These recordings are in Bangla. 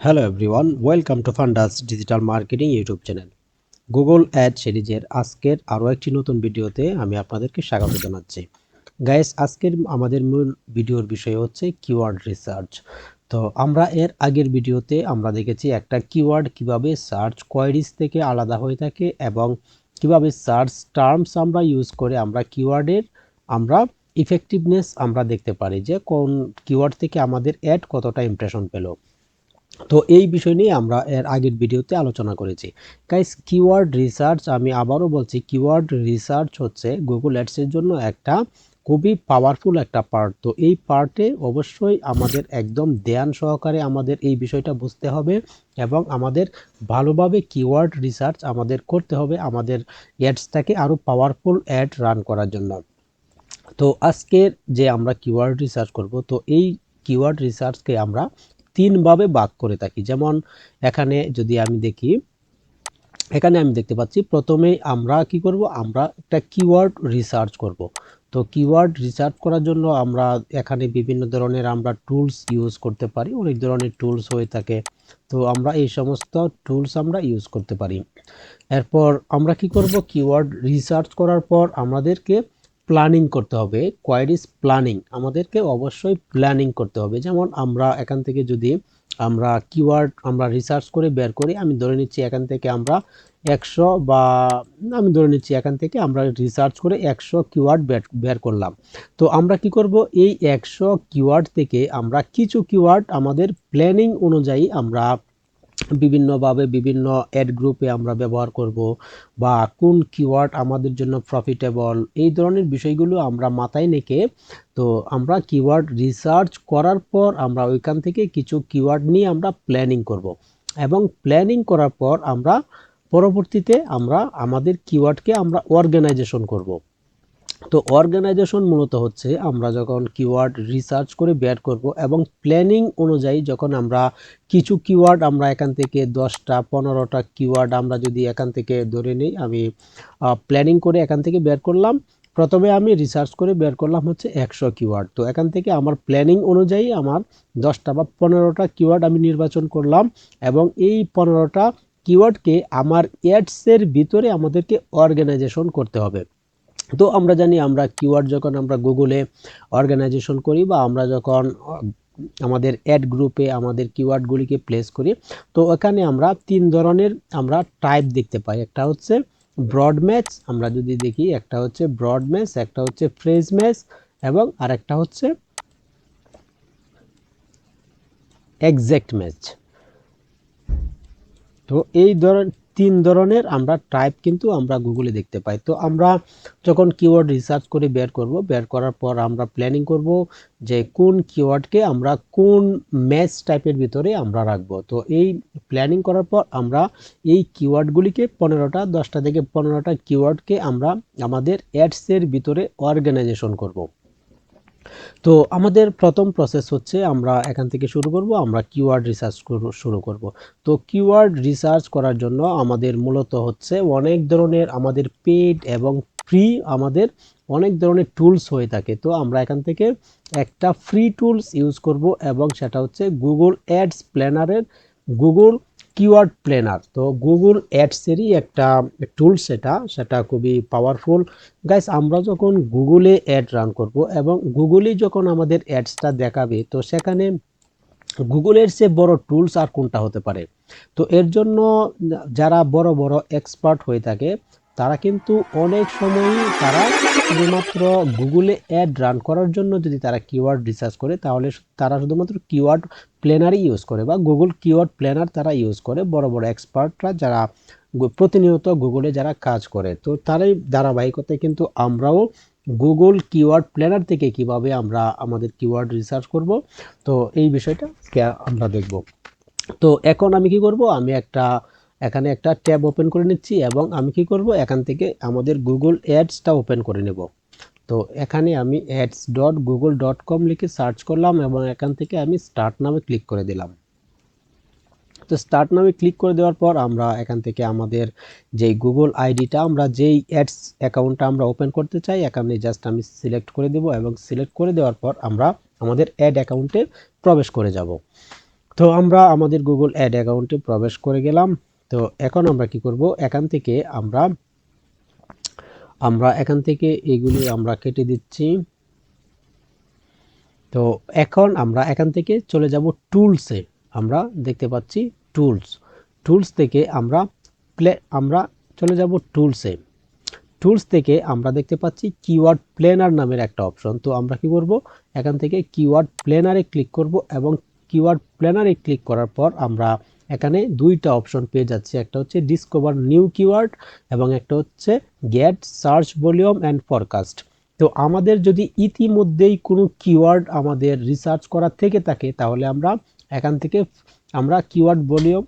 Hello everyone welcome to Fundas digital marketing YouTube channel Google ad সিরিজের আজকের আরও একটি নতুন ভিডিওতে আমি আপনাদেরকে স্বাগত জানাচ্ছি। গাইস আজকের আমাদের মূল ভিডিওর বিষয় হচ্ছে কিওয়ার্ড রিসার্চ তো আমরা এর আগের ভিডিওতে আমরা দেখেছি একটা কিওয়ার্ড কীভাবে সার্চ কোয়ারিজ থেকে আলাদা হয়ে থাকে এবং কীভাবে সার্চ টার্মস আমরা ইউজ করে আমরা কিওয়ার্ডের আমরা ইফেক্টিভনেস আমরা দেখতে পারি যে কোন কিওয়ার্ড থেকে আমাদের অ্যাড কতটা ইমপ্রেশন পেল। তো এই বিষয় নিয়ে আমরা এর আগের ভিডিওতে আলোচনা করেছি। গাইস কিওয়ার্ড রিসার্চ আমি আবারও বলছি কিওয়ার্ড রিসার্চ হচ্ছে গুগল অ্যাডসের জন্য একটা খুবই পাওয়ারফুল একটা পার্ট তো এই পার্টে অবশ্যই আমাদের একদম ধ্যান সহকারে আমাদের এই বিষয়টা বুঝতে হবে এবং আমাদের ভালোভাবে কিওয়ার্ড রিসার্চ আমাদের করতে হবে আমাদের অ্যাডসটাকে আরও পাওয়ারফুল অ্যাড রান করার জন্য। তো আজকের যে আমরা কিওয়ার্ড রিসার্চ করব, তো এই কিওয়ার্ড রিসার্চকে আমরা তিনভাবে ভাগ করে থাকি। যেমন, এখানে যদি আমি দেখি, এখানে আমি দেখতে পাচ্ছি, প্রথমেই আমরা কি করব? আমরা একটা কিওয়ার্ড রিসার্চ করব। তো কিওয়ার্ড রিসার্চ করার জন্য আমরা এখানে বিভিন্ন ধরনের আমরা টুলস ইউজ করতে পারি, অনেক ধরনের টুলস হয়ে থাকে। তো আমরা এই সমস্ত টুলস আমরা ইউজ করতে পারি। এরপর আমরা কি করব? কিওয়ার্ড রিসার্চ করার পর আমাদেরকে প্ল্যানিং করতে হবে কোয়ারিজ প্ল্যানিং আমাদেরকে অবশ্যই প্ল্যানিং করতে হবে। যেমন আমরা এখান থেকে যদি আমরা কিওয়ার্ড আমরা রিসার্চ করে বের করি, আমি ধরে নিচ্ছি এখান থেকে আমরা একশো বা আমি ধরে নিচ্ছি এখান থেকে আমরা রিসার্চ করে একশো কিওয়ার্ড বের করলাম। তো আমরা কি করব? এই একশো কিওয়ার্ড থেকে আমরা কিছু কিওয়ার্ড আমাদের প্ল্যানিং অনুযায়ী আমরা বিভিন্নভাবে বিভিন্ন অ্যাড গ্রুপে আমরা ব্যবহার করব বা কোন কিওয়ার্ড আমাদের জন্য প্রফিটেবল এই ধরনের বিষয়গুলো আমরা মাথায় নেকে তো আমরা কিওয়ার্ড রিসার্চ করার পর আমরা ওইখান থেকে কিছু কিওয়ার্ড নিয়ে আমরা প্ল্যানিং করব। এবং প্ল্যানিং করার পর আমরা পরবর্তীতে আমরা আমাদের কিওয়ার্ডকে আমরা অর্গানাইজেশন করব। তো অর্গানাইজেশন মূলত হচ্ছে আমরা যখন কিওয়ার্ড রিসার্চ করে বের করব এবং প্ল্যানিং অনুযায়ী যখন আমরা কিছু কিওয়ার্ড আমরা এখান থেকে দশটা, পনেরোটা কিওয়ার্ড আমরা যদি এখান থেকে ধরে নিই, আমি প্ল্যানিং করে এখান থেকে বের করলাম। প্রথমে আমি রিসার্চ করে বের করলাম হচ্ছে একশো কিওয়ার্ড তো এখান থেকে আমার প্ল্যানিং অনুযায়ী আমার দশটা বা পনেরোটা কিওয়ার্ড আমি নির্বাচন করলাম এবং এই পনেরোটা কিওয়ার্ডকে আমার অ্যাডসের ভিতরে আমাদেরকে অর্গানাইজেশন করতে হবে। তো আমরা জানি আমরা কিওয়ার্ড যখন আমরা গুগলে অর্গানাইজেশন করি বা আমরা যখন আমাদের অ্যাড গ্রুপে আমাদের কিওয়ার্ডগুলিকে প্লেস করি, তো এখানে আমরা তিন ধরনের আমরা টাইপ দেখতে পাই। একটা হচ্ছে ব্রড ম্যাচ আমরা যদি দেখি একটা হচ্ছে ব্রড ম্যাচ একটা হচ্ছে ফ্রেজ ম্যাচ এবং আরেকটা হচ্ছে এক্সাক্ট ম্যাচ তো এই ধরনের তিন ধরনের আমরা টাইপ কিন্তু আমরা গুগলে দেখতে পাই। তো আমরা যখন কিওয়ার্ড রিসার্চ করে বের করব, বের করার পর আমরা প্ল্যানিং করব যে কোন কিওয়ার্ডকে আমরা কোন ম্যাচ টাইপের ভিতরে আমরা রাখব। তো এই প্ল্যানিং করার পর আমরা এই কিওয়ার্ডগুলিকে পনেরোটা, দশটা থেকে পনেরোটা কিওয়ার্ডকে আমরা আমাদের অ্যাডসের ভিতরে অর্গানাইজেশন করব। তো আমাদের প্রথম প্রসেস হচ্ছে আমরা এখান থেকে শুরু করব, আমরা কিওয়ার্ড রিসার্চ শুরু করব। তো কিওয়ার্ড রিসার্চ করার জন্য আমাদের মূলত হচ্ছে অনেক ধরনের আমাদের পেড এবং ফ্রি আমাদের অনেক ধরনের টুলস হয়ে থাকে। তো আমরা এখান থেকে একটা ফ্রি টুলস ইউজ করব এবং সেটা হচ্ছে গুগল অ্যাডস প্ল্যানারের গুগল কিওয়ার্ড প্ল্যানার তো গুগল অ্যাডসেরই একটা টুল সেটা সেটা খুবই পাওয়ারফুল গাইস আমরা যখন গুগলে অ্যাড রান করব এবং গুগলে যখন আমাদের অ্যাডসটা দেখাবে, তো সেখানে গুগলের সে বড় টুলস আর কোনটা হতে পারে? তো এর জন্য যারা বড় বড় এক্সপার্ট হয়ে থাকে তারা কিন্তু অনেক সময়ই তারা শুধুমাত্র গুগলে অ্যাড রান করার জন্য যদি তারা কিওয়ার্ড রিসার্চ করে, তাহলে তারা শুধুমাত্র কিওয়ার্ড প্ল্যানারই ইউজ করে বা গুগল কিওয়ার্ড প্ল্যানার তারা ইউজ করে। বড় বড় এক্সপার্টরা যারা প্রতিনিয়ত গুগলে যারা কাজ করে, তো তারাই ধারাবাহিকতায় কিন্তু আমরাও গুগল কিওয়ার্ড প্ল্যানার থেকে কীভাবে আমরা আমাদের কিওয়ার্ড রিসার্চ করব, তো এই বিষয়টা আমরা দেখব। তো এখন আমি কি করব? আমি একটা এখানে একটা ট্যাব ওপেন করে নিচ্ছি এবং আমি কি করব? এখান থেকে আমাদের গুগল অ্যাডসটা ওপেন করে নেব। তো এখানে আমি ads dot Google dot com লিখে সার্চ করলাম এবং এখান থেকে আমি স্টার্ট নামে ক্লিক করে দিলাম। তো স্টার্ট নামে ক্লিক করে দেওয়ার পর আমরা এখান থেকে আমাদের যেই গুগল আইডিটা, আমরা যেই অ্যাডস অ্যাকাউন্টটা আমরা ওপেন করতে চাই, এখানে জাস্ট আমি সিলেক্ট করে দেব এবং সিলেক্ট করে দেওয়ার পর আমরা আমাদের অ্যাড অ্যাকাউন্টে প্রবেশ করে যাব। তো আমরা আমাদের গুগল অ্যাড অ্যাকাউন্টে প্রবেশ করে গেলাম। তো এখন আমরা কি করব? এখান থেকে আমরা আমরা এখান থেকে এগুলি আমরা কেটে দিচ্ছি। তো এখন আমরা এখান থেকে চলে যাব টুলসে আমরা দেখতে পাচ্ছি টুলস। টুলস থেকে আমরা প্লে, আমরা চলে যাব টুলসে টুলস থেকে আমরা দেখতে পাচ্ছি কিওয়ার্ড প্লেনার নামের একটা অপশন। তো আমরা কি করব? এখান থেকে কিওয়ার্ড প্লেনারে ক্লিক করব এবং কিওয়ার্ড প্ল্যানারে ক্লিক করার পর আমরা এখানে দুইটা অপশন পেয়ে যাচ্ছি। একটা হচ্ছে ডিসকভার নিউ কিওয়ার্ড এবং একটা হচ্ছে get search volume and forecast তো আমাদের যদি ইতিমধ্যেই কোনো কিওয়ার্ড আমাদের রিসার্চ করা থেকে থাকে, তাহলে আমরা এখান থেকে আমরা কিওয়ার্ড ভলিউম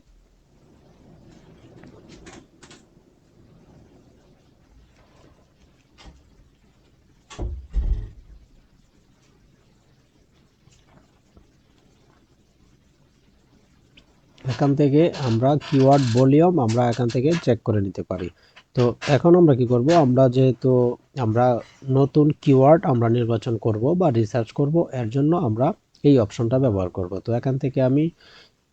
এখান থেকে আমরা কিওয়ার্ড ভলিউম আমরা এখান থেকে চেক করে নিতে পারি। তো এখন আমরা কি করব? আমরা যেহেতু আমরা নতুন কিওয়ার্ড আমরা নির্বাচন করব বা রিসার্চ করব, এর জন্য আমরা এই অপশনটা ব্যবহার করব। তো এখান থেকে আমি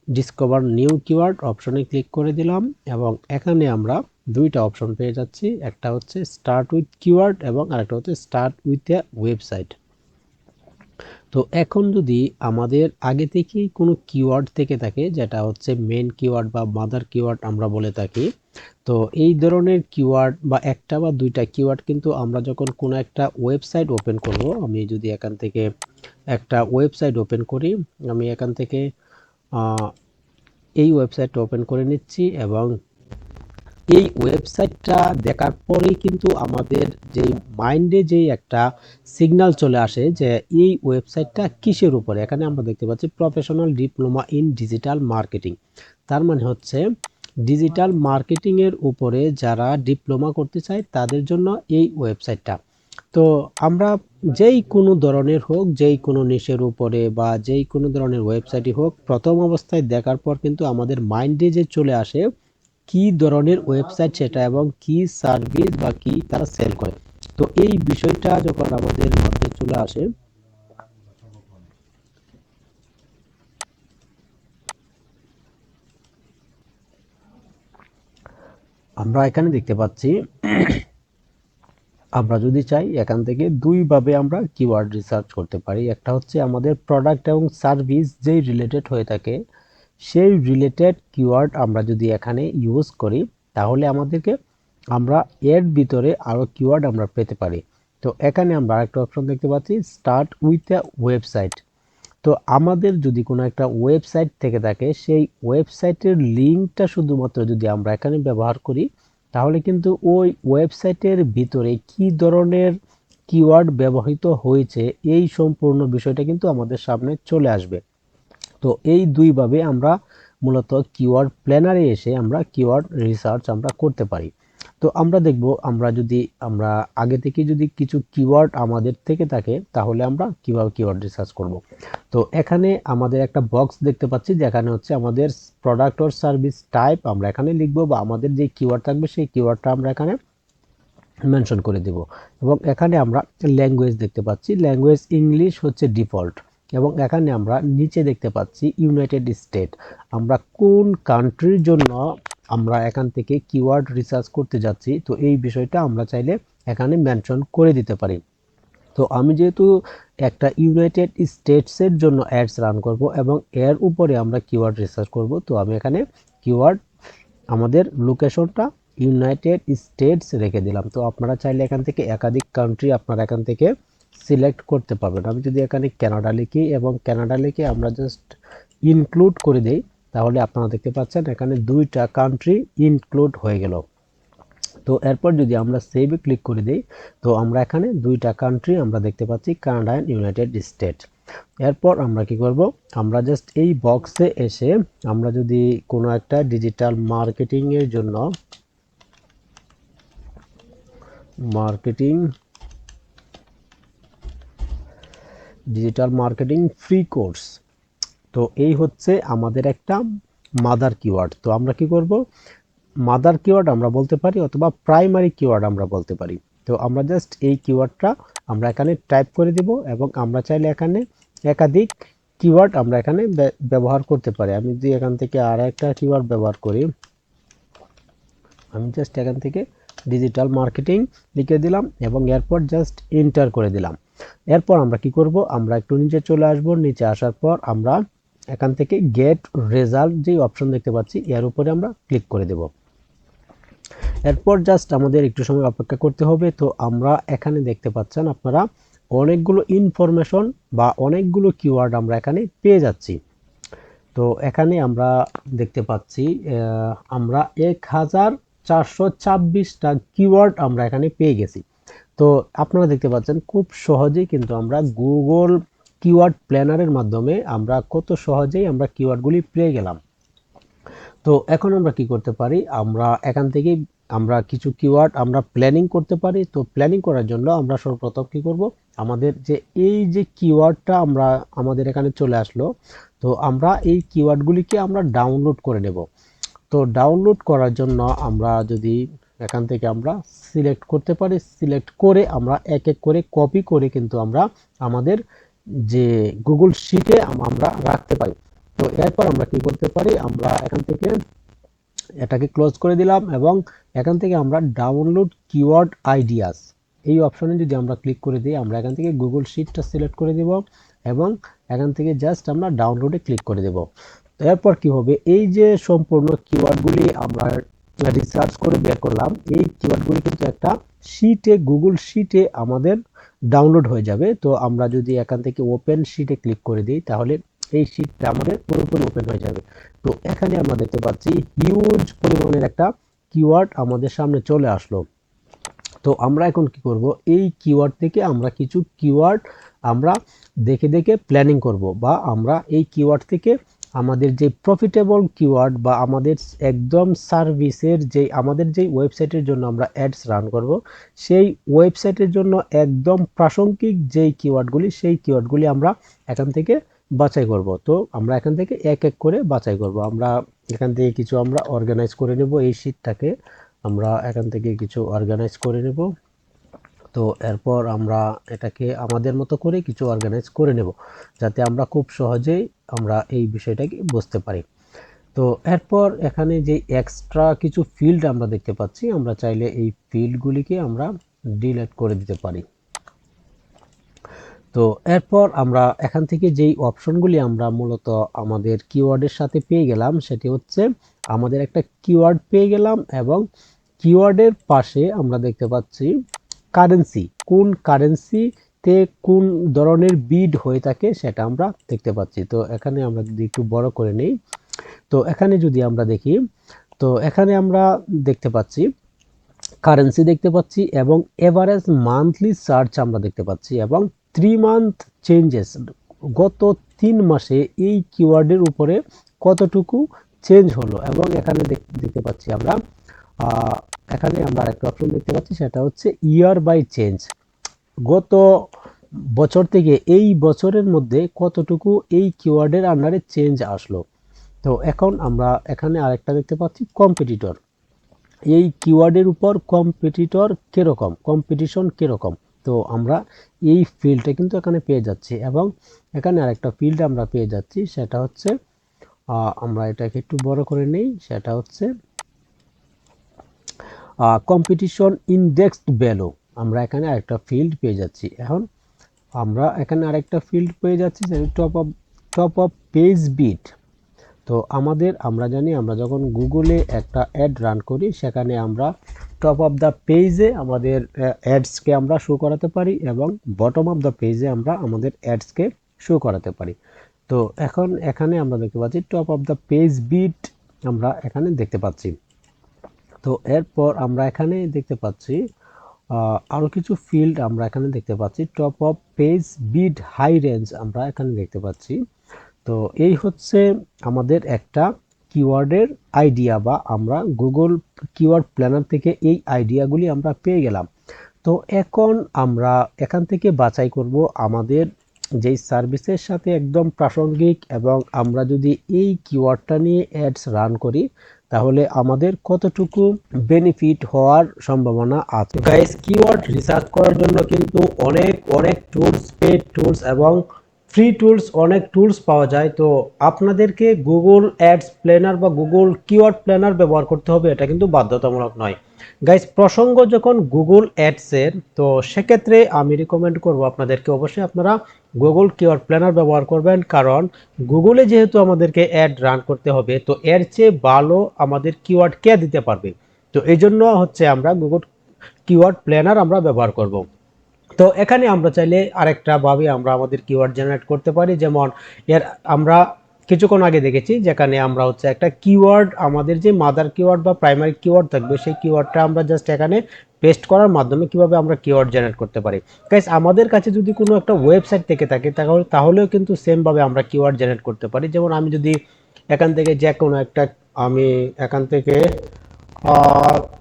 ডিসকভার নিউ কিওয়ার্ড অপশনে ক্লিক করে দিলাম এবং এখানে আমরা দুইটা অপশন পেয়ে যাচ্ছি। একটা হচ্ছে স্টার্ট উইথ কিওয়ার্ড এবং আরেকটা হচ্ছে স্টার্ট উইথ এ ওয়েবসাইট তো এখন যদি আমাদের আগে থেকেই কোনো কিওয়ার্ড থেকে থাকে, যেটা হচ্ছে মেন কিওয়ার্ড বা মাদার কিওয়ার্ড আমরা বলে থাকি, তো এই ধরনের কিওয়ার্ড বা একটা বা দুইটা কিওয়ার্ড কিন্তু আমরা যখন কোনো একটা ওয়েবসাইট ওপেন করব, আমি যদি এখান থেকে একটা ওয়েবসাইট ওপেন করি, আমি এখান থেকে এই ওয়েবসাইটটা ওপেন করে নিচ্ছি এবং এই ওয়েবসাইটটা দেখার পরেই কিন্তু আমাদের যে মাইন্ডে যেই একটা সিগন্যাল চলে আসে যে এই ওয়েবসাইটটা কিসের উপরে? এখানে আমরা দেখতে পাচ্ছি professional diploma in digital marketing. তার মানে হচ্ছে ডিজিটাল মার্কেটিংয়ের উপরে যারা ডিপ্লোমা করতে চায় তাদের জন্য এই ওয়েবসাইটটা। তো আমরা যেই কোনো ধরনের হোক, যেই কোনো নিশের উপরে বা যেই কোনো ধরনের ওয়েবসাইটই হোক, প্রথম অবস্থায় দেখার পর কিন্তু আমাদের মাইন্ডে যে চলে আসে কি ধরনের ওয়েবসাইট সেটা এবং কি সার্ভিস বা কি তারা সেল করে। তো এই বিষয়টা যখন আমাদের মধ্যে চলে আসে, আমরা এখানে দেখতে পাচ্ছি, আমরা যদি চাই এখান থেকে দুইভাবে আমরা কিওয়ার্ড রিসার্চ করতে পারি। একটা হচ্ছে আমাদের প্রোডাক্ট এবং সার্ভিস যেই রিলেটেড হয়ে থাকে সেই রিলেটেড কিওয়ার্ড আমরা যদি এখানে ইউজ করি, তাহলে আমাদেরকে আমরা এর ভিতরে আরও কিওয়ার্ড আমরা পেতে পারি। তো এখানে আমরা আরেকটা অপশন দেখতে পাচ্ছি স্টার্ট উইথ এ ওয়েবসাইট তো আমাদের যদি কোনো একটা ওয়েবসাইট থেকে থাকে, সেই ওয়েবসাইটের লিঙ্কটা শুধুমাত্র যদি আমরা এখানে ব্যবহার করি, তাহলে কিন্তু ওই ওয়েবসাইটের ভিতরে কি ধরনের কিওয়ার্ড ব্যবহৃত হয়েছে, এই সম্পূর্ণ বিষয়টা কিন্তু আমাদের সামনে চলে আসবে। তো এই দুইভাবে আমরা মূলত কিওয়ার্ড প্ল্যানারে এসে আমরা কিওয়ার্ড রিসার্চ আমরা করতে পারি। তো আমরা দেখব, আমরা যদি, আমরা আগে থেকে যদি কিছু কিওয়ার্ড আমাদের থেকে থাকে, তাহলে আমরা কীভাবে কিওয়ার্ড রিসার্চ করব। তো এখানে আমাদের একটা বক্স দেখতে পাচ্ছি, যেখানে হচ্ছে আমাদের প্রোডাক্ট অর সার্ভিস টাইপ আমরা এখানে লিখব বা আমাদের যে কিওয়ার্ড থাকবে, সেই কিওয়ার্ডটা আমরা এখানে মেনশন করে দেব। এবং এখানে আমরা ল্যাঙ্গুয়েজ দেখতে পাচ্ছি। ল্যাঙ্গুয়েজ ইংলিশ হচ্ছে ডিফল্ট এবং এখানে আমরা নিচে দেখতে পাচ্ছি ইউনাইটেড স্টেট আমরা কোন কান্ট্রির জন্য আমরা এখান থেকে কিওয়ার্ড রিসার্চ করতে যাচ্ছি, তো এই বিষয়টা আমরা চাইলে এখানে মেনশন করে দিতে পারি। তো আমি যেহেতু একটা ইউনাইটেড স্টেটসের জন্য অ্যাডস রান করব এবং এর উপরে আমরা কিওয়ার্ড রিসার্চ করব, তো আমি এখানে কিওয়ার্ড আমাদের লোকেশনটা ইউনাইটেড স্টেটস রেখে দিলাম। তো আপনারা চাইলে এখান থেকে একাধিক কান্ট্রি আপনারা এখান থেকে সিলেক্ট করতে পারবেন। আমি যদি এখানে ক্যানাডা লিখি এবং ক্যানাডা লিখে আমরা জাস্ট ইনক্লুড করে দেই, তাহলে আপনারা দেখতে পাচ্ছেন এখানে দুইটা কান্ট্রি ইনক্লুড হয়ে গেল। তো এরপর যদি আমরা সেভে ক্লিক করে দিই, তো আমরা এখানে দুইটা কান্ট্রি আমরা দেখতে পাচ্ছি কানাডা অ্যান্ড ইউনাইটেড স্টেট এরপর আমরা কি করব? আমরা জাস্ট এই বক্সে এসে আমরা যদি কোনো একটা ডিজিটাল মার্কেটিংয়ের জন্য marketing digital marketing free course তো এই হচ্ছে আমাদের একটা মাদার কিওয়ার্ড তো আমরা কি করব? মাদার কিওয়ার্ড আমরা বলতে পারি অথবা প্রাইমারি কিওয়ার্ড আমরা বলতে পারি। তো আমরা জাস্ট এই কিওয়ার্ডটা আমরা এখানে টাইপ করে দিব এবং আমরা চাইলে এখানে একাধিক কিওয়ার্ড আমরা এখানে ব্য- ব্যবহার করতে পারি। আমি যদি এখান থেকে আর একটা কিওয়ার্ড ব্যবহার করি, আমি জাস্ট এখান থেকে ডিজিটাল মার্কেটিং লিখে দিলাম এবং এরপর জাস্ট এন্টার করে দিলাম। এরপর আমরা কি করব? আমরা একটু নিচে চলে আসব। নিচে আসার পর আমরা এখান থেকে গেট রেজাল্ট যেই অপশন দেখতে পাচ্ছি, এর উপরে আমরা ক্লিক করে দেব। এরপর জাস্ট আমাদের একটু সময় অপেক্ষা করতে হবে। তো আমরা এখানে দেখতে পাচ্ছেন আপনারা অনেকগুলো ইনফরমেশন বা অনেকগুলো কিওয়ার্ড আমরা এখানে পেয়ে যাচ্ছি। তো এখানে আমরা দেখতে পাচ্ছি আমরা এক হাজার চারশো ছাব্বিশটা কিওয়ার্ড আমরা এখানে পেয়ে গেছি। তো আপনারা দেখতে পাচ্ছেন, খুব সহজেই কিন্তু আমরা গুগল কিওয়ার্ড প্ল্যানারের মাধ্যমে আমরা কত সহজেই আমরা কিওয়ার্ডগুলি পেয়ে গেলাম। তো এখন আমরা কি করতে পারি, আমরা এখান থেকে আমরা কিছু কিওয়ার্ড আমরা প্ল্যানিং করতে পারি। তো প্ল্যানিং করার জন্য আমরা সর্বপ্রথম কি করব, আমাদের যে এই যে কিওয়ার্ডটা আমরা, আমাদের এখানে চলে আসলো, তো আমরা এই কিওয়ার্ডগুলিকে আমরা ডাউনলোড করে নেব। তো ডাউনলোড করার জন্য আমরা যদি এখান থেকে আমরা সিলেক্ট করতে পারি। সিলেক্ট করে আমরা এক এক করে কপি করে কিন্তু আমরা আমাদের যে গুগল শিটে আমরা রাখতে পারি। তো এরপর আমরা কি করতে পারি? আমরা এখান থেকে এটাকে ক্লোজ করে দিলাম এবং এখান থেকে আমরা ডাউনলোড কিওয়ার্ড আইডিয়াস এই অপশনে যদি আমরা ক্লিক করে দিই, আমরা এখান থেকে গুগল শিটটা সিলেক্ট করে দেব এবং এখান থেকে জাস্ট আমরা ডাউনলোডে ক্লিক করে দেব। এরপর কি হবে? এই যে সম্পূর্ণ কিওয়ার্ডগুলি আমরা রিসার্চ করে বের করলাম, এই কিওয়ার্ডগুলি কিন্তু একটা শিটে গুগল শিটে আমাদের ডাউনলোড হয়ে যাবে। তো আমরা যদি এখান থেকে ওপেন শিটে ক্লিক করে দিই, তাহলে এই শিটটা আমাদের পুরোপুরি ওপেন হয়ে যাবে। তো এখানে আমরা দেখতে পাচ্ছি হিউজ পরিমাণের একটা কিওয়ার্ড আমাদের সামনে চলে আসলো। তো আমরা এখন কি করব? এই কিওয়ার্ড থেকে আমরা কিছু কিওয়ার্ড আমরা দেখে দেখে প্ল্যানিং করব বা আমরা এই কিওয়ার্ড থেকে আমাদের যে প্রফিটেবল কিওয়ার্ড বা আমাদের একদম সার্ভিসের যে, আমাদের যে ওয়েবসাইটের জন্য আমরা অ্যাডস রান করব, সেই ওয়েবসাইটের জন্য একদম প্রাসঙ্গিক যেই কিওয়ার্ডগুলি সেই কিওয়ার্ডগুলি আমরা এখান থেকে বাছাই করব। তো আমরা এখান থেকে এক এক করে বাছাই করব। আমরা এখান থেকে কিছু আমরা অর্গানাইজ করে নেব এই শীটটাকে আমরা এখান থেকে কিছু অর্গানাইজ করে নেব। তো এরপর আমরা এটাকে আমাদের মতো করে কিছু অর্গানাইজ করে নেব, যাতে আমরা খুব সহজেই আমরা এই বিষয়টাকে বুঝতে পারি। তো এরপর এখানে যে এক্সট্রা কিছু ফিল্ড আমরা দেখতে পাচ্ছি, আমরা চাইলে এই ফিল্ডগুলিকে আমরা ডিলিট করে দিতে পারি। তো এরপর আমরা এখান থেকে যেই অপশনগুলি আমরা মূলত আমাদের কিওয়ার্ডের সাথে পেয়ে গেলাম, সেটি হচ্ছে আমাদের একটা কিওয়ার্ড পেয়ে গেলাম এবং কিওয়ার্ডের পাশে আমরা দেখতে পাচ্ছি কারেন্সি কোন কারেন্সিতে কোন ধরনের বিড হয়ে থাকে সেটা আমরা দেখতে পাচ্ছি। তো এখানে আমরা যদি একটু বড় করে নেই, তো এখানে যদি আমরা দেখি, তো এখানে আমরা দেখতে পাচ্ছি কারেন্সি দেখতে পাচ্ছি এবং এভারেজ মান্থলি সার্চ আমরা দেখতে পাচ্ছি এবং থ্রি মান্থ চেঞ্জেস গত তিন মাসে এই কিওয়ার্ডের উপরে কতটুকু চেঞ্জ হলো? এবং এখানে দেখ- দেখতে পাচ্ছি আমরা এখানে আমরা আরেকটা অপশন দেখতে পাচ্ছি, সেটা হচ্ছে ইয়ার বাই চেঞ্জ গত বছর থেকে এই বছরের মধ্যে কতটুকু এই কিওয়ার্ডের আন্ডারে চেঞ্জ আসলো? তো এখন আমরা এখানে আরেকটা দেখতে পাচ্ছি কম্পিটিটর এই কিওয়ার্ডের উপর কম্পিটিটর কীরকম? কম্পিটিশন কীরকম? তো আমরা এই ফিল্ডটা কিন্তু এখানে পেয়ে যাচ্ছি এবং এখানে আরেকটা ফিল্ড আমরা পেয়ে যাচ্ছি, সেটা হচ্ছে আমরা এটাকে একটু বড় করে নেই, সেটা হচ্ছে কম্পিটিশন ইন্ডেক্সড ভ্যালু আমরা এখানে আরেকটা ফিল্ড পেয়ে যাচ্ছি। এখন আমরা এখানে আরেকটা ফিল্ড পেয়ে যাচ্ছি top of top of page bid তো আমাদের, আমরা জানি, আমরা যখন গুগলে একটা অ্যাড রান করি, সেখানে আমরা টপ অফ দ্য পেজে আমাদের অ্যাডসকে আমরা শো করাতে পারি এবং বটম অফ দ্য পেজে আমরা আমাদের অ্যাডসকে শো করাতে পারি। তো এখন এখানে আমরা দেখতে পাচ্ছি top of the page bid আমরা এখানে দেখতে পাচ্ছি। তো এরপর আমরা এখানে দেখতে পাচ্ছি আরও কিছু ফিল্ড আমরা এখানে দেখতে পাচ্ছি। Top of page bid high range আমরা এখানে দেখতে পাচ্ছি। তো এই হচ্ছে আমাদের একটা কিওয়ার্ডের আইডিয়া বা আমরা গুগল কিওয়ার্ড প্ল্যানার থেকে এই আইডিয়াগুলি আমরা পেয়ে গেলাম। তো এখন আমরা এখান থেকে বাছাই করব আমাদের যেই সার্ভিসের সাথে একদম প্রাসঙ্গিক এবং আমরা যদি এই কিওয়ার্ডটা নিয়ে অ্যাডস রান করি তাহলে আমাদের কতটুকু বেনিফিট হওয়ার সম্ভাবনা আছে? গাইস কিওয়ার্ড রিসার্চ করার জন্য কিন্তু অনেক অনেক টুলস পেড টুলস এবং ফ্রি টুলস অনেক টুলস পাওয়া যায়। তো আপনাদেরকে গুগল অ্যাডস প্ল্যানার বা গুগল কিওয়ার্ড প্ল্যানার ব্যবহার করতে হবে, এটা কিন্তু বাধ্যতামূলক নয়। গাইস প্রসঙ্গ যখন গুগল অ্যাডসের তো সেক্ষেত্রে আমি রিকমেন্ড করব আপনাদেরকে। অবশ্যই আপনারা গুগল কিওয়ার্ড প্ল্যানার ব্যবহার করবেন, কারণ গুগলে যেহেতু আমাদেরকে অ্যাড রান করতে হবে, তো এর চেয়ে ভালো আমাদের কিওয়ার্ড কে দিতে পারবে? তো এই জন্য হচ্ছে আমরা গুগল কিওয়ার্ড প্ল্যানার আমরা ব্যবহার করব। তো এখানে আমরা চাইলে আরেকটা ভাবে আমরা আমাদের কিওয়ার্ড জেনারেট করতে পারি, যেমন এর আমরা কিছুক্ষণ আগে দেখেছি, যেখানে আমরা হচ্ছে একটা কিওয়ার্ড আমাদের যে মাদার কিওয়ার্ড বা প্রাইমারি কিওয়ার্ড থাকবে, সেই কিওয়ার্ডটা আমরা জাস্ট এখানে পেস্ট করার মাধ্যমে কীভাবে আমরা কিওয়ার্ড জেনারেট করতে পারি। গাইস আমাদের কাছে যদি কোনো একটা ওয়েবসাইট থেকে থাকে, তাহলে, তাহলেও কিন্তু সেমভাবে আমরা কিওয়ার্ড জেনারেট করতে পারি। যেমন আমি যদি এখান থেকে যে কোনো একটা, আমি এখান থেকে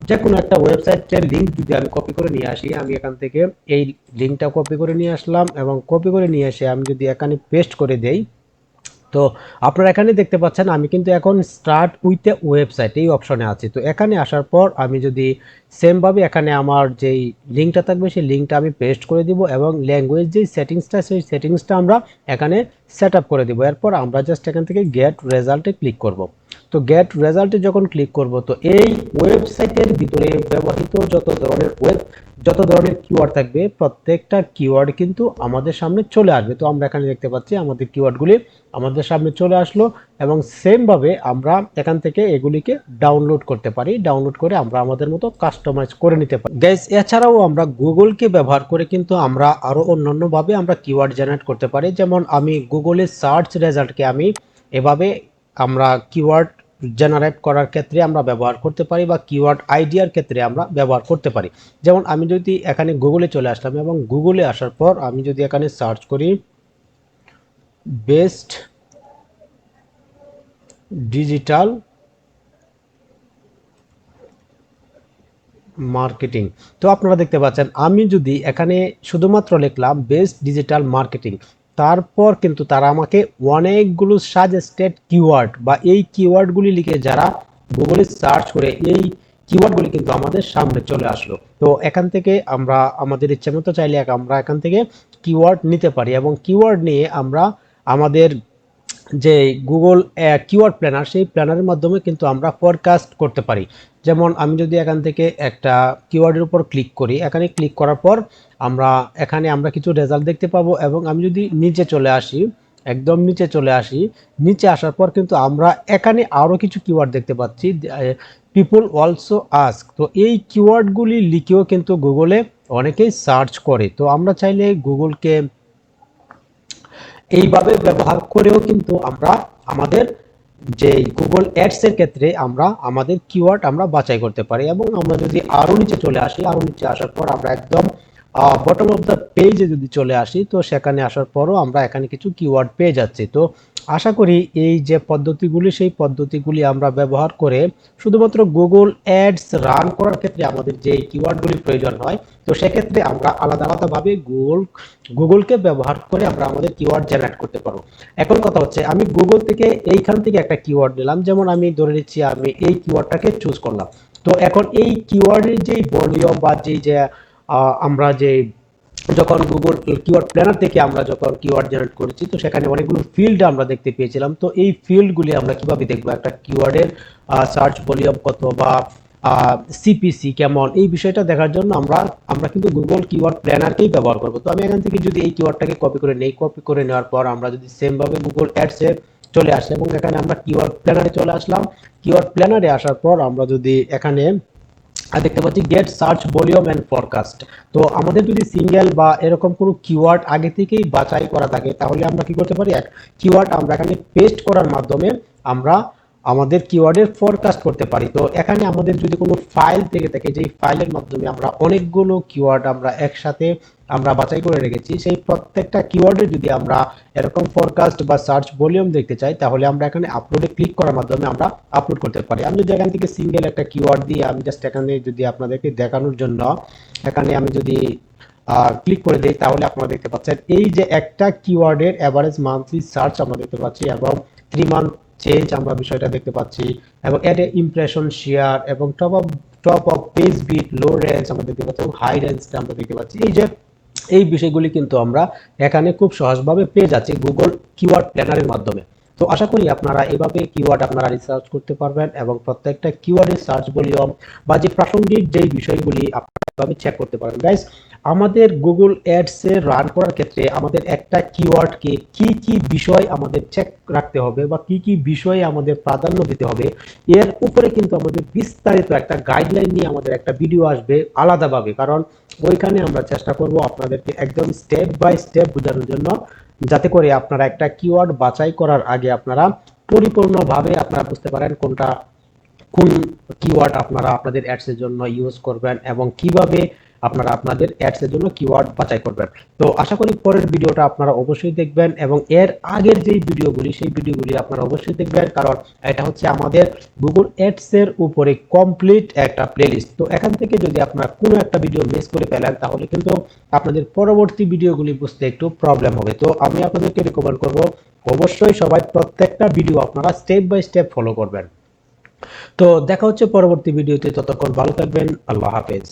যে কোনো একটা ওয়েবসাইটের লিঙ্ক যদি আমি কপি করে নিয়ে আসি, আমি এখান থেকে এই লিঙ্কটা কপি করে নিয়ে আসলাম এবং কপি করে নিয়ে এসে আমি যদি এখানে পেস্ট করে দেই তো আপনারা এখানে দেখতে পাচ্ছেন, আমি কিন্তু এখন স্টার্ট উইথ এ ওয়েবসাইট এই অপশনে আছি। তো এখানে আসার পর আমি যদি সেমভাবে এখানে আমার যেই লিঙ্কটা থাকবে, সেই লিঙ্কটা আমি পেস্ট করে দিব এবং ল্যাঙ্গুয়েজ যেই সেটিংসটা সেই সেটিংসটা আমরা এখানে সেট করে দিব। এরপর আমরা জাস্ট এখান থেকে গেট রেজাল্টে ক্লিক করব। তো গেট রেজাল্টে যখন ক্লিক করব, তো এই ওয়েবসাইটের ভিতরে ব্যবহৃত যত ধরনের ওয়েব যত ধরনের কিওয়ার্ড থাকবে, প্রত্যেকটা কিওয়ার্ড কিন্তু আমাদের সামনে চলে আসবে। তো আমরা এখানে দেখতে পাচ্ছি আমাদের কিওয়ার্ডগুলি আমাদের সামনে চলে আসলো এবং সেমভাবে আমরা এখান থেকে এগুলিকে ডাউনলোড করতে পারি। ডাউনলোড করে আমরা আমাদের মতো কাস্টমাইজ করে নিতে পারি। গ্যাস এছাড়াও আমরা গুগলকে ব্যবহার করে কিন্তু আমরা আরও অন্যান্যভাবে আমরা কিওয়ার্ড জেনারেট করতে পারি। যেমন আমি গুগলের সার্চ রেজাল্টকে আমি এভাবে আমরা কিওয়ার্ড জেনারেট করার ক্ষেত্রে আমরা ব্যবহার করতে পারি বা কিওয়ার্ড আইডিয়ার ক্ষেত্রে আমরা ব্যবহার করতে পারি। যেমন আমি যদি এখানে গুগলে চলে আসলাম এবং গুগলে আসার পর আমি যদি এখানে সার্চ করি বেস্ট ডিজিটাল মার্কেটিং তো আপনারা দেখতে পাচ্ছেন, আমি যদি এখানে শুধুমাত্র লিখলাম বেস্ট ডিজিটাল মার্কেটিং তারপর কিন্তু তারা আমাকে অনেকগুলো সাজেস্টেড কিওয়ার্ড বা এই কিওয়ার্ডগুলি লিখে যারা গুগলে সার্চ করে এই কিওয়ার্ডগুলি কিন্তু আমাদের সামনে চলে আসলো। তো এখান থেকে আমরা আমাদের ইচ্ছে মতো চাইলে আমরা এখান থেকে কিওয়ার্ড নিতে পারি এবং কিওয়ার্ড নিয়ে আমরা আমাদের যে গুগল কিওয়ার্ড প্ল্যানার সেই প্ল্যানারের মাধ্যমে কিন্তু আমরা ফরকাস্ট করতে পারি। যেমন আমি যদি এখান থেকে একটা কিওয়ার্ডের উপর ক্লিক করি, এখানে ক্লিক করার পর আমরা, এখানে আমরা কিছু রেজাল্ট দেখতে পাবো এবং আমি যদি নিচে চলে আসি, একদম নিচে চলে আসি, নিচে আসার পর কিন্তু আমরা এখানে আরও কিছু কিওয়ার্ড দেখতে পাচ্ছি পিপুল অলসো আস্ক তো এই কিওয়ার্ডগুলি লিখেও কিন্তু গুগলে অনেকেই সার্চ করে। তো আমরা চাইলে গুগলকে এইভাবে ব্যবহার করেও কিন্তু আমরা আমাদের যে গুগল অ্যাডস এর ক্ষেত্রে আমরা, আমাদের কিওয়ার্ড আমরা বাছাই করতে পারি এবং আমরা যদি আরও নিচে চলে আসি আরও নিচে আসার পর আমরা একদম বটম অফ দ্য পেজে যদি চলে আসি, তো সেখানে আসার পরও আমরা এখানে কিছু কিওয়ার্ড পেয়ে যাচ্ছি। তো আশা করি এই যে পদ্ধতিগুলি, সেই পদ্ধতিগুলি আমরা ব্যবহার করে শুধুমাত্র গুগল অ্যাডস রান করার ক্ষেত্রে আমাদের যে কিওয়ার্ডগুলি প্রয়োজন হয়, তো সেক্ষেত্রে আমরা আলাদা আলাদাভাবে গুগল গুগলকে ব্যবহার করে আমরা আমাদের কিওয়ার্ড জেনারেট করতে পারব। এখন কথা হচ্ছে, আমি গুগল থেকে এইখান থেকে একটা কিওয়ার্ড নিলাম, যেমন আমি ধরে নিচ্ছি আমি এই কিওয়ার্ডটাকে চুজ করলাম। তো এখন এই কিওয়ার্ডের যেই ভলিউম বা যেই যে আমরা যে যখন গুগল কিওয়ার্ড প্ল্যানার থেকে আমরা যখন কিওয়ার্ড জেনারেট করেছি, তো সেখানে অনেকগুলো ফিল্ড আমরা দেখতে পেয়েছিলাম। তো এই ফিল্ডগুলি আমরা কীভাবে দেখব? একটা কিওয়ার্ডের সার্চ ভলিউম কত বা সিপিসি কেমন? এই বিষয়টা দেখার জন্য আমরা আমরা কিন্তু গুগল কিওয়ার্ড প্ল্যানারকেই ব্যবহার করব। তো আমি এখান থেকে যদি এই কিওয়ার্ডটাকে কপি করে নেই কপি করে নেওয়ার পর আমরা যদি সেমভাবে গুগল অ্যাডসে চলে আসে, এবং এখানে আমরা কিওয়ার্ড প্ল্যানারে চলে আসলাম। কিওয়ার্ড প্ল্যানারে আসার পর আমরা যদি এখানে আর দেখতে পাচ্ছি get search volume and forecast তো আমাদের যদি সিঙ্গেল বা এরকম কোনো কিওয়ার্ড আগে থেকেই বাছাই করা থাকে, তাহলে আমরা কি করতে পারি? এক কিওয়ার্ড আমরা এখানে পেস্ট করার মাধ্যমে আমরা আমাদের কিওয়ার্ডের ফরকাস্ট করতে পারি। তো এখানে আমাদের যদি কোনো ফাইল থেকে থাকে, যেই ফাইলের মাধ্যমে আমরা অনেকগুলো কিওয়ার্ড আমরা একসাথে আমরা বাছাই করে রেখেছি, সেই প্রত্যেকটা কিওয়ার্ডে যদি আমরা এরকম ফরকাস্ট বা সার্চ ভলিউম দেখতে চাই, তাহলে আমরা এখানে আপলোডে ক্লিক করার মাধ্যমে আমরা আপলোড করতে পারি। আমি যদি এখান থেকে সিঙ্গেল একটা কিওয়ার্ড দিয়ে আমি জাস্ট এখানে যদি আপনাদেরকে দেখানোর জন্য, এখানে আমি যদি ক্লিক করে দিই, তাহলে আপনারা দেখতে পাচ্ছেন, এই যে একটা কিওয়ার্ডের অ্যাভারেজ মান্থলি সার্চ আমরা দেখতে পাচ্ছি এবং থ্রি মান্থ চেঞ্জ আমরা বিষয়টা দেখতে পাচ্ছি এবং এড ইমপ্রেশন শেয়ার এবং top of top of page bid low range আমরা দেখতে পাচ্ছি এবং হাই রেঞ্জটা আমরা দেখতে পাচ্ছি। এই যে এই বিষয়গুলি কিন্তু আমরা এখানে খুব সহজভাবে পেয়ে যাচ্ছি গুগল কিওয়ার্ড প্ল্যানারের মাধ্যমে। তো আশা করি আপনারা এভাবে কিওয়ার্ড আপনারা রিসার্চ করতে পারবেন এবং প্রত্যেকটা কিওয়ার্ডের সার্চ ভলিউম বা যে প্রাসঙ্গিক যে বিষয়গুলি আপনারা এভাবে চেক করতে পারবেন। গাইস আমাদের গুগল অ্যাডসে রান করার ক্ষেত্রে আমাদের একটা কিওয়ার্ডকে কি কি বিষয় আমাদের চেক রাখতে হবে বা কি কি বিষয়ে আমাদের প্রাধান্য দিতে হবে, এর উপরে কিন্তু আমাদের বিস্তারিত একটা গাইডলাইন নিয়ে আমাদের একটা ভিডিও আসবে আলাদাভাবে। কারণ ওইখানে আমরা চেষ্টা করব আপনাদেরকে একদম স্টেপ বাই স্টেপ বোঝানোর জন্য যাতে করে আপনারা একটা কিওয়ার্ড বাছাই করার আগে আপনারা পরিপূর্ণভাবে আপনারা বুঝতে পারেন কোনটা, কোন কিওয়ার্ড আপনারা আপনাদের অ্যাডসের জন্য ইউজ করবেন এবং কীভাবে আপনারা আপনাদের অ্যাডসের জন্য কিওয়ার্ড বাছাই করবেন। তো আশা করি পরের ভিডিওটা আপনারা অবশ্যই দেখবেন এবং এর আগের যেই ভিডিওগুলি, সেই ভিডিওগুলি আপনারা অবশ্যই দেখবেন কারণ এটা হচ্ছে আমাদের গুগল অ্যাডসের উপরে কমপ্লিট একটা প্লেলিস্ট তো এখান থেকে যদি আপনারা কোনো একটা ভিডিও মিস করে ফেলেন, তাহলে কিন্তু আপনাদের পরবর্তী ভিডিওগুলি বুঝতে একটু প্রবলেম হবে। তো আমি আপনাদেরকে রিকমেন্ড করব, অবশ্যই সবাই প্রত্যেকটা ভিডিও আপনারা স্টেপ বাই স্টেপ ফলো করবেন। তো দেখা হচ্ছে পরবর্তী ভিডিওতে, ততক্ষণ ভালো থাকবেন, আল্লাহ হাফেজ।